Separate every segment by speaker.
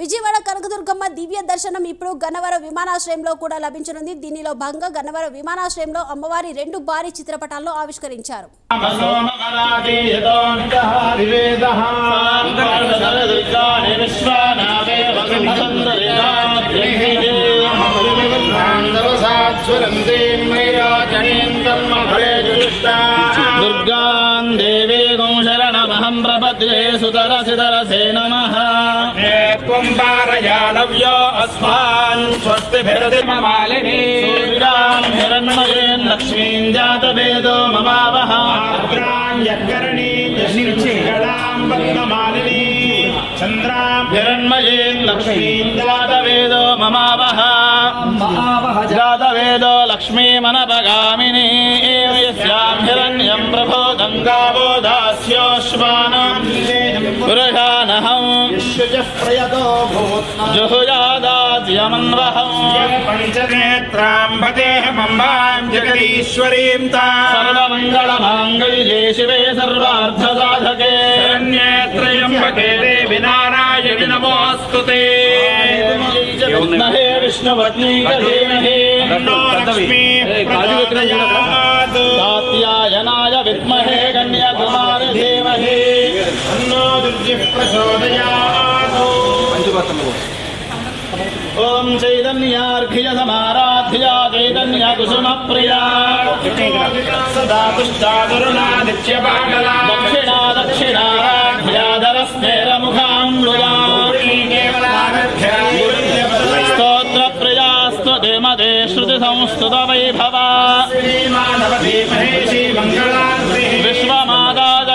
Speaker 1: విజయవాడ కనకదుర్గమ్మ దివ్య దర్శనం ఇప్పుడు గన్నవరం విమానాశ్రయంలో కూడా లభించనుంది. దీనిలో భాగంగా గన్నవరం విమానాశ్రయంలో అమ్మవారి రెండు భారీ చిత్రపటాలను ఆవిష్కరించారు.
Speaker 2: దుర్గాం దేవీగం శరణమహం ప్రపద్యే సుతరసితరసే నమః
Speaker 3: కుంభారయానవ్యో అస్మాన్ స్వస్తిభిరతిమాలిని
Speaker 2: దుర్గాం హిరణ్మయేన్ లక్ష్మీం జాతవేదో మమావహ
Speaker 3: చంద్రాం
Speaker 2: హిరణ్మయేన్ లక్ష్మీం జాతవేదో మమావహ జాతవేదో లక్ష్మీమనపగామిని యస్యాం स्वयं प्रभो
Speaker 3: गङ्गावो दास्योऽश्वानाम्
Speaker 2: पुरशानहम्
Speaker 3: प्रयतो जुहुयादाद्यमन्वहम् पञ्चनेत्राम्भदेहमम्बाम् जगदीश्वरीम्
Speaker 2: ता सर्वमङ्गलमाङ्गल्ये शिवे
Speaker 3: सर्वार्थसाधके। देवि नारायणि नमोऽस्तु
Speaker 2: ते। लक्ष्मी।
Speaker 3: తన్నో లక్ష్మీ ప్రచోదయాత్
Speaker 2: కాత్యాయనాయ విద్మహే కన్యాకుమారి ధీమహి
Speaker 3: తన్నో దుర్జిః ప్రచోదయాత్
Speaker 2: ఓం చైతన్యార్ఘ్య సమారాధ్య చైతన్య కుసుమ ప్రియా
Speaker 3: సదా తుష్టాగురుణాదిత్యపాటలా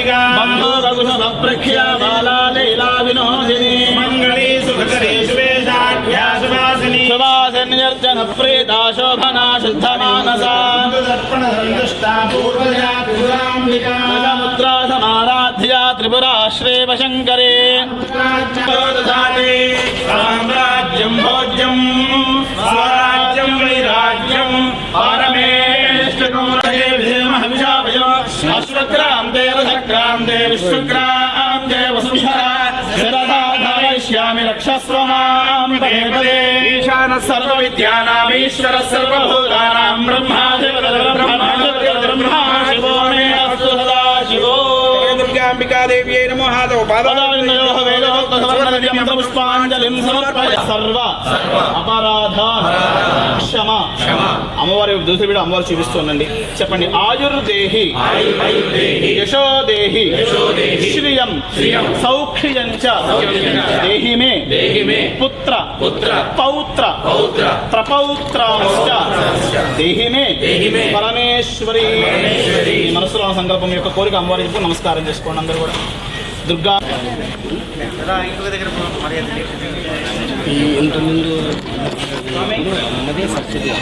Speaker 2: ధర్మవర్ధిని బంధు రఘుశమ ప్రఖ్య బాలా లీలా వినోదిని సువాసన్యర్జన ప్రీతా శోభనా శుద్ధ మానసా ముద్రా సమారాధ్య త్రిపురాశ్రేవ శంకరే అశ్వక్రాంతే రథక్రాంతే విశ్వక్రాంతే వసుంధర శిరధారయిష్యామి రక్షస్వ పదే పదే
Speaker 3: ఈశాన సర్వ విద్యానామీశ్వర సర్వభూతానాం
Speaker 2: బ్రహ్మాధిపతి బ్రహ్మాధిపతి బ్రహ్మా శివో మే అస్తు సదా శివో
Speaker 3: దుర్గాంబికాదేవ్యై నమో హాదవ
Speaker 2: మంత్రపుష్పాంజలిం సమర్పయ. సర్వ. అపరాధ. క్షమ. అమ్మవారి దూసరి వీడు అమ్మవారు చూపిస్తోందండి చెప్పండి. ఆయుర్దేహి. యశోదేహి. శ్రియం. సౌఖ్యం చ దేహి మే పుత్ర. పౌత్ర. ప్రపౌత్రాంశ్చ. దేహి మే పరమేశ్వరి. మనసులో సంకల్పం యొక్క కోరిక అమ్మవారి చెప్పి నమస్కారం చేసుకోండి అందరూ కూడా. దుర్గా
Speaker 4: ఈ ఇంటి ముందు అన్నదే సబ్సిడీ.